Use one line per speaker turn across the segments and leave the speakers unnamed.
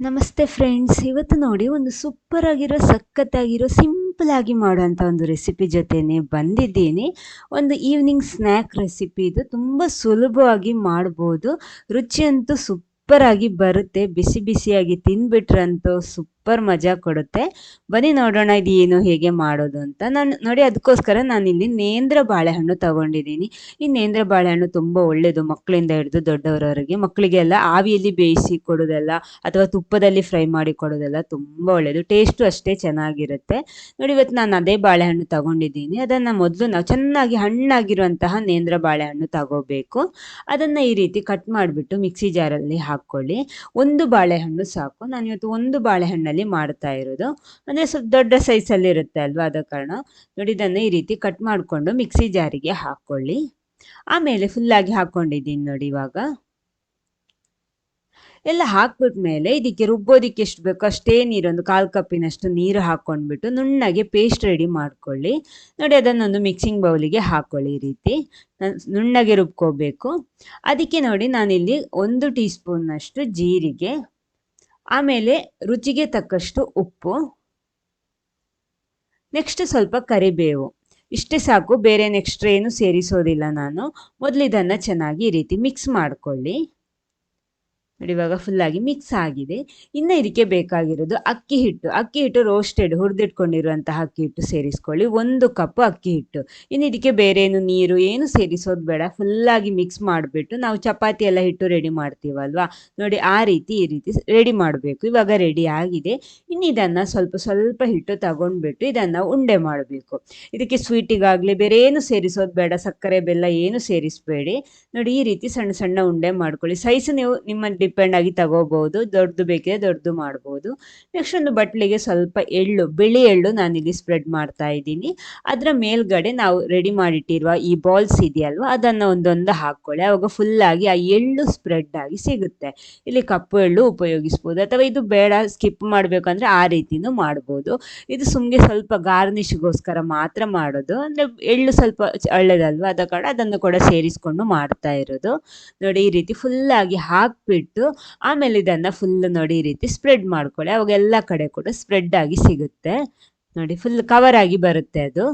ನಮಸ್ತೆ ಫ್ರೆಂಡ್ಸ್ ಇವತ್ತು ನೋಡಿ ಒಂದು ಸೂಪರ್ ಆಗಿರೋ ಸಖತ್ತಾಗಿರೋ ಸಿಂಪಲ್ ಆಗಿ ಮಾಡುವಂಥ ಒಂದು ರೆಸಿಪಿ ಜೊತೆನೆ ಬಂದಿದ್ದೀನಿ. ಒಂದು ಈವ್ನಿಂಗ್ ಸ್ನ್ಯಾಕ್ ರೆಸಿಪಿ ಇದು. ತುಂಬ ಸುಲಭವಾಗಿ ಮಾಡ್ಬೋದು. ರುಚಿಯಂತೂ ಅಂತೂ ಸೂಪರ್ ಆಗಿ ಬರುತ್ತೆ. ಬಿಸಿ ಬಿಸಿಯಾಗಿ ತಿಂದ್ಬಿಟ್ರಂತೂ ಸೂಪರ್ ಮಜಾ ಕೊಡುತ್ತೆ. ಬನ್ನಿ ನೋಡೋಣ ಇದು ಏನು ಹೇಗೆ ಮಾಡೋದು ಅಂತ. ನಾನು ನೋಡಿ ಅದಕ್ಕೋಸ್ಕರ ನಾನಿಲ್ಲಿ ನೇಂದ್ರ ಬಾಳೆಹಣ್ಣು ತಗೊಂಡಿದ್ದೀನಿ. ಈ ನೇಂದ್ರ ಬಾಳೆಹಣ್ಣು ತುಂಬ ಒಳ್ಳೆಯದು ಮಕ್ಕಳಿಂದ ಹಿಡಿದು ದೊಡ್ಡವರವರೆಗೆ. ಮಕ್ಕಳಿಗೆಲ್ಲ ಆವಿಯಲ್ಲಿ ಬೇಯಿಸಿ ಕೊಡೋದೆಲ್ಲ ಅಥವಾ ತುಪ್ಪದಲ್ಲಿ ಫ್ರೈ ಮಾಡಿ ಕೊಡೋದೆಲ್ಲ ತುಂಬ ಒಳ್ಳೆಯದು ಟೇಸ್ಟು ಅಷ್ಟೇ ಚೆನ್ನಾಗಿರುತ್ತೆ. ನೋಡಿ ಇವತ್ತು ನಾನು ಅದೇ ಬಾಳೆಹಣ್ಣು ತಗೊಂಡಿದ್ದೀನಿ. ಅದನ್ನು ಮೊದಲು ನಾವು ಚೆನ್ನಾಗಿ ಹಣ್ಣಾಗಿರುವಂತಹ ನೇಂದ್ರ ಬಾಳೆಹಣ್ಣು ತಗೋಬೇಕು. ಅದನ್ನು ಈ ರೀತಿ ಕಟ್ ಮಾಡಿಬಿಟ್ಟು ಮಿಕ್ಸಿ ಜಾರಲ್ಲಿ ಹಾಕ್ಕೊಳ್ಳಿ. ಒಂದು ಬಾಳೆಹಣ್ಣು ಸಾಕು. ನಾನು ಇವತ್ತು ಒಂದು ಬಾಳೆಹಣ್ಣಲ್ಲಿ ಮಾಡ್ತಾ ಇರೋದು. ಅಂದರೆ ಸ್ವಲ್ಪ ದೊಡ್ಡ ಸೈಜಲ್ಲಿ ಇರುತ್ತೆ ಅಲ್ವಾ ಆದ ಕಾರಣ? ನೋಡಿ ಇದನ್ನು ಈ ರೀತಿ ಕಟ್ ಮಾಡಿಕೊಂಡು ಮಿಕ್ಸಿ ಜಾರಿಗೆ ಹಾಕ್ಕೊಳ್ಳಿ ಆಮೇಲೆ ಫುಲ್ಲಾಗಿ ಹಾಕ್ಕೊಂಡಿದ್ದೀನಿ ನೋಡಿ ಇವಾಗ. ಎಲ್ಲ ಹಾಕ್ಬಿಟ್ಮೇಲೆ ಇದಕ್ಕೆ ರುಬ್ಬೋದಿಕ್ಕೆ ಎಷ್ಟು ಬೇಕೋ ಅಷ್ಟೇ ನೀರು, ಒಂದು ಕಾಲು ಕಪ್ಪಿನಷ್ಟು ನೀರು ಹಾಕ್ಕೊಂಡ್ಬಿಟ್ಟು ನುಣ್ಣಗೆ ಪೇಸ್ಟ್ ರೆಡಿ ಮಾಡ್ಕೊಳ್ಳಿ. ನೋಡಿ ಅದನ್ನೊಂದು ಮಿಕ್ಸಿಂಗ್ ಬೌಲಿಗೆ ಹಾಕ್ಕೊಳ್ಳಿ ಈ ರೀತಿ. ನುಣ್ಣಗೆ ರುಬ್ಕೋಬೇಕು. ಅದಕ್ಕೆ ನೋಡಿ ನಾನಿಲ್ಲಿ ಒಂದು ಟೀ ಸ್ಪೂನ್ನಷ್ಟು ಜೀರಿಗೆ ಆಮೇಲೆ ರುಚಿಗೆ ತಕ್ಕಷ್ಟು ಉಪ್ಪು. ನೆಕ್ಸ್ಟ್ ಸ್ವಲ್ಪ ಕರಿಬೇವು. ಇಷ್ಟೇ ಸಾಕು, ಬೇರೆ ನೆಕ್ಸ್ಟ್ ಏನು ಸೇರಿಸೋದಿಲ್ಲ ನಾನು. ಮೊದಲು ಇದನ್ನು ಚೆನ್ನಾಗಿ ಈ ರೀತಿ ಮಿಕ್ಸ್ ಮಾಡ್ಕೊಳ್ಳಿ. ನೋಡಿ ಇವಾಗ ಫುಲ್ಲಾಗಿ ಮಿಕ್ಸ್ ಆಗಿದೆ. ಇನ್ನು ಇದಕ್ಕೆ ಬೇಕಾಗಿರೋದು ಅಕ್ಕಿ ಹಿಟ್ಟು. ಅಕ್ಕಿ ಹಿಟ್ಟು ರೋಸ್ಟೆಡ್ ಹುರಿದಿಟ್ಕೊಂಡಿರುವಂತಹ ಅಕ್ಕಿ ಹಿಟ್ಟು ಸೇರಿಸ್ಕೊಳ್ಳಿ. ಒಂದು ಕಪ್ ಅಕ್ಕಿ ಹಿಟ್ಟು. ಇನ್ನು ಇದಕ್ಕೆ ಬೇರೆ ಏನು ನೀರು, ಏನು ಸೇರಿಸೋದು ಬೇಡ. ಫುಲ್ಲಾಗಿ ಮಿಕ್ಸ್ ಮಾಡಿಬಿಟ್ಟು ನಾವು ಚಪಾತಿ ಎಲ್ಲ ಹಿಟ್ಟು ರೆಡಿ ಮಾಡ್ತೀವಲ್ವಾ? ನೋಡಿ ಆ ರೀತಿ, ಈ ರೀತಿ ರೆಡಿ ಮಾಡಬೇಕು. ಇವಾಗ ರೆಡಿ ಆಗಿದೆ. ಇನ್ನು ಇದನ್ನು ಸ್ವಲ್ಪ ಸ್ವಲ್ಪ ಹಿಟ್ಟು ತಗೊಂಡ್ಬಿಟ್ಟು ಇದನ್ನು ಉಂಡೆ ಮಾಡಬೇಕು. ಇದಕ್ಕೆ ಸ್ವೀಟಿಗಾಗಲಿ ಬೇರೆ ಏನು ಸೇರಿಸೋದು ಬೇಡ. ಸಕ್ಕರೆ, ಬೆಲ್ಲ ಏನು ಸೇರಿಸಬೇಡಿ. ನೋಡಿ ಈ ರೀತಿ ಸಣ್ಣ ಸಣ್ಣ ಉಂಡೆ ಮಾಡ್ಕೊಳ್ಳಿ. ಸೈಜ್ ನೀವು ನಿಮ್ಮ ಡಿಪೆಂಡ್ ಆಗಿ ತಗೋಬಹುದು ದೊಡ್ಡದು ಬೇಕಿದ್ರೆ ದೊಡ್ಡದು ಮಾಡ್ಬೋದು. ನೆಕ್ಸ್ಟ್ ಒಂದು ಬಟ್ಲಿಗೆ ಸ್ವಲ್ಪ ಎಳ್ಳು, ಬಿಳಿ ಎಳ್ಳು ನಾನಿಲ್ಲಿ ಸ್ಪ್ರೆಡ್ ಮಾಡ್ತಾ ಇದ್ದೀನಿ. ಅದರ ಮೇಲ್ಗಡೆ ನಾವು ರೆಡಿ ಮಾಡಿಟ್ಟಿರುವ ಈ ಬಾಲ್ಸ್ ಇದೆಯಲ್ವ, ಅದನ್ನು ಒಂದೊಂದು ಹಾಕ್ಕೊಳ್ಳಿ ಅವಾಗ ಆಗಿ ಆ ಎಳ್ಳು ಸ್ಪ್ರೆಡ್ ಆಗಿ ಸಿಗುತ್ತೆ. ಇಲ್ಲಿ ಕಪ್ಪು ಎಳ್ಳು ಉಪಯೋಗಿಸ್ಬೋದು. ಅಥವಾ ಇದು ಬೇಡ ಸ್ಕಿಪ್ ಮಾಡಬೇಕಂದ್ರೆ ಆ ರೀತಿನೂ ಮಾಡ್ಬೋದು. ಇದು ಸುಮ್ಗೆ ಸ್ವಲ್ಪ ಗಾರ್ನಿಷ್ಗೋಸ್ಕರ ಮಾತ್ರ ಮಾಡೋದು. ಅಂದರೆ ಎಳ್ಳು ಸ್ವಲ್ಪ ಒಳ್ಳೇದಲ್ವಾ ಅದ ಕಡೆ ಅದನ್ನು ಕೂಡ ಸೇರಿಸ್ಕೊಂಡು ಮಾಡ್ತಾ ಇರೋದು. ನೋಡಿ, ಈ ರೀತಿ ಫುಲ್ಲಾಗಿ ಹಾಕ್ಬಿಟ್ಟು ಆಮೇಲೆ ಇದನ್ನ ಫುಲ್ ನೋಡಿ ಈ ರೀತಿ ಸ್ಪ್ರೆಡ್ ಮಾಡ್ಕೊಳ್ಳಿ. ಅವಾಗ ಎಲ್ಲ ಕಡೆ ಕೂಡ ಸ್ಪ್ರೆಡ್ ಆಗಿ ಸಿಗುತ್ತೆ. ನೋಡಿ ಫುಲ್ ಕವರ್ ಆಗಿ ಬರುತ್ತೆ ಅದು.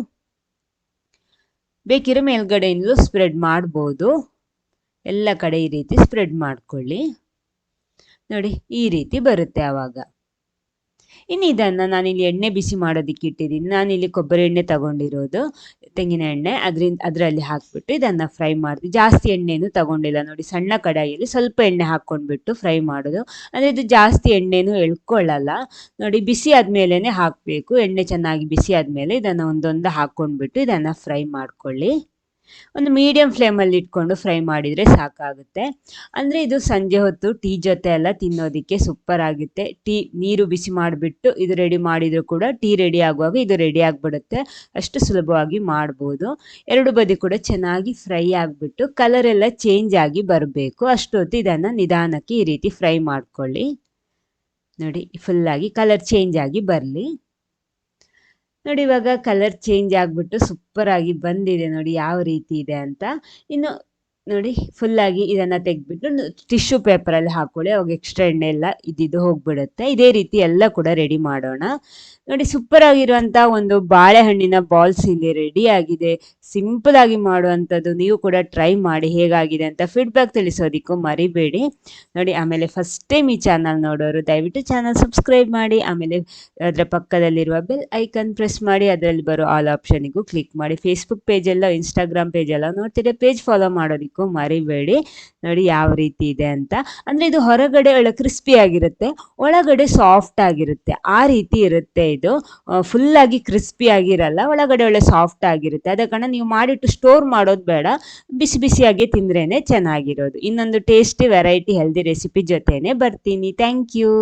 ಬೇಕಿರೋ ಮೇಲ್ಗಡೆಯಿಂದಲೂ ಸ್ಪ್ರೆಡ್ ಮಾಡ್ಬೋದು. ಎಲ್ಲ ಕಡೆ ಈ ರೀತಿ ಸ್ಪ್ರೆಡ್ ಮಾಡ್ಕೊಳ್ಳಿ. ನೋಡಿ ಈ ರೀತಿ ಬರುತ್ತೆ ಆವಾಗ ಇನ್ನು ಇದನ್ನು ನಾನಿಲ್ಲಿ ಎಣ್ಣೆ ಬಿಸಿ ಮಾಡೋದಕ್ಕೆ ಇಟ್ಟಿದ್ದೀನಿ. ನಾನಿಲ್ಲಿ ಕೊಬ್ಬರಿ ಎಣ್ಣೆ ತಗೊಂಡಿರೋದು. ತೆಂಗಿನ ಎಣ್ಣೆ ಅದರಿಂದ ಅದರಲ್ಲಿ ಹಾಕ್ಬಿಟ್ಟು ಇದನ್ನು ಫ್ರೈ ಮಾಡ್ತೀವಿ ಜಾಸ್ತಿ ಎಣ್ಣೆನೂ ತಗೊಂಡಿಲ್ಲ ನೋಡಿ, ಸಣ್ಣ ಕಡಾಯಿಯಲ್ಲಿ ಸ್ವಲ್ಪ ಎಣ್ಣೆ ಹಾಕ್ಕೊಂಡ್ಬಿಟ್ಟು ಫ್ರೈ ಮಾಡೋದು. ಅಂದರೆ ಇದು ಜಾಸ್ತಿ ಎಣ್ಣೆನೂ ಎಳ್ಕೊಳ್ಳಲ್ಲ. ನೋಡಿ, ಬಿಸಿ ಆದಮೇಲೆ ಹಾಕಬೇಕು. ಎಣ್ಣೆ ಚೆನ್ನಾಗಿ ಬಿಸಿ ಆದಮೇಲೆ ಇದನ್ನು ಒಂದೊಂದು ಹಾಕ್ಕೊಂಡ್ಬಿಟ್ಟು ಇದನ್ನು ಫ್ರೈ ಮಾಡ್ಕೊಳ್ಳಿ. ಒಂದು ಮೀಡಿಯಂ ಫ್ಲೇಮಲ್ಲಿ ಇಟ್ಕೊಂಡು ಫ್ರೈ ಮಾಡಿದರೆ ಸಾಕಾಗುತ್ತೆ. ಅಂದರೆ ಇದು ಸಂಜೆ ಹೊತ್ತು ಟೀ ಜೊತೆ ಎಲ್ಲ ತಿನ್ನೋದಕ್ಕೆ ಸೂಪರ್ ಆಗುತ್ತೆ. ಟೀ ನೀರು ಬಿಸಿ ಮಾಡಿಬಿಟ್ಟು ಇದು ರೆಡಿ ಮಾಡಿದರೂ ಕೂಡ ಟೀ ರೆಡಿ ಆಗುವಾಗ ಇದು ರೆಡಿ ಆಗಿಬಿಡುತ್ತೆ. ಅಷ್ಟು ಸುಲಭವಾಗಿ ಮಾಡ್ಬೋದು. ಎರಡು ಬದಿ ಕೂಡ ಚೆನ್ನಾಗಿ ಫ್ರೈ ಆಗಿಬಿಟ್ಟು ಕಲರ್ ಎಲ್ಲ ಚೇಂಜ್ ಆಗಿ ಬರಬೇಕು. ಅಷ್ಟೊತ್ತು ಇದನ್ನು ನಿಧಾನಕ್ಕೆ ಈ ರೀತಿ ಫ್ರೈ ಮಾಡ್ಕೊಳ್ಳಿ. ನೋಡಿ ಫುಲ್ಲಾಗಿ ಕಲರ್ ಚೇಂಜ್ ಆಗಿ ಬರಲಿ. ನೋಡಿ ಇವಾಗ ಕಲರ್ ಚೇಂಜ್ ಆಗಿಬಿಟ್ಟು ಸೂಪರಾಗಿ ಬಂದಿದೆ ನೋಡಿ ಯಾವ ರೀತಿ ಇದೆ ಅಂತ. ಇನ್ನು ನೋಡಿ ಫುಲ್ಲಾಗಿ ಇದನ್ನು ತೆಗೆದ್ಬಿಟ್ಟು ಟಿಶ್ಯೂ ಪೇಪರಲ್ಲಿ ಹಾಕ್ಕೊಳ್ಳಿ ಅವಾಗ ಎಕ್ಸ್ಟ್ರಾ ಎಣ್ಣೆ ಎಲ್ಲ ಇದ್ದಿದ್ದು ಹೋಗ್ಬಿಡುತ್ತೆ. ಇದೇ ರೀತಿ ಎಲ್ಲ ಕೂಡ ರೆಡಿ ಮಾಡೋಣ. ನೋಡಿ ಸೂಪರ್ ಆಗಿರುವಂಥ ಒಂದು ಬಾಳೆಹಣ್ಣಿನ ಬಾಲ್ಸ್ ಇಲ್ಲಿ ರೆಡಿ ಆಗಿದೆ. ಸಿಂಪಲ್ ಆಗಿ ಮಾಡುವಂಥದ್ದು ನೀವು ಕೂಡ ಟ್ರೈ ಮಾಡಿ ಹೇಗಾಗಿದೆ ಅಂತ ಫೀಡ್ಬ್ಯಾಕ್ ತಿಳಿಸೋದಕ್ಕೂ ಮರಿಬೇಡಿ. ನೋಡಿ, ಆಮೇಲೆ ಫಸ್ಟ್ ಟೈಮ್ ಈ ಚಾನಲ್ ನೋಡೋರು ದಯವಿಟ್ಟು ಚಾನಲ್ ಸಬ್ಸ್ಕ್ರೈಬ್ ಮಾಡಿ. ಆಮೇಲೆ ಅದರ ಪಕ್ಕದಲ್ಲಿರುವ ಬೆಲ್ ಐಕನ್ ಪ್ರೆಸ್ ಮಾಡಿ. ಅದರಲ್ಲಿ ಬರೋ ಆಲ್ ಆಪ್ಷನಿಗೂ ಕ್ಲಿಕ್ ಮಾಡಿ. ಫೇಸ್ಬುಕ್ ಪೇಜೆಲ್ಲ ಇನ್ಸ್ಟಾಗ್ರಾಮ್ ಪೇಜೆಲ್ಲ ನೋಡ್ತಿದ್ರೆ ಪೇಜ್ ಫಾಲೋ ಮಾಡೋದಕ್ಕೂ ಮರಿಬೇಡಿ, ನೋಡಿ ಯಾವ ರೀತಿ ಇದೆ ಅಂತ. ಅಂದರೆ ಇದು ಹೊರಗಡೆ ಒಳ್ಳೆ ಕ್ರಿಸ್ಪಿ ಆಗಿರುತ್ತೆ, ಒಳಗಡೆ ಸಾಫ್ಟ್ ಆಗಿರುತ್ತೆ. ಆ ರೀತಿ ಇರುತ್ತೆ ಇದು. ಫುಲ್ಲಾಗಿ ಕ್ರಿಸ್ಪಿ ಆಗಿರಲ್ಲ, ಒಳಗಡೆ ಒಳ್ಳೆ ಸಾಫ್ಟ್ ಆಗಿರುತ್ತೆ. ಅದ ಕಾರಣ ನೀವು ಮಾಡಿಟ್ಟು ಸ್ಟೋರ್ ಮಾಡೋದು ಬೇಡ, ಬಿಸಿ ಬಿಸಿಯಾಗಿ ತಿಂದ್ರೇ ಚೆನ್ನಾಗಿರೋದು. ಇನ್ನೊಂದು ಟೇಸ್ಟಿ ವೆರೈಟಿ ಹೆಲ್ದಿ ರೆಸಿಪಿ ಜೊತೆನೆ ಬರ್ತೀನಿ. Thank you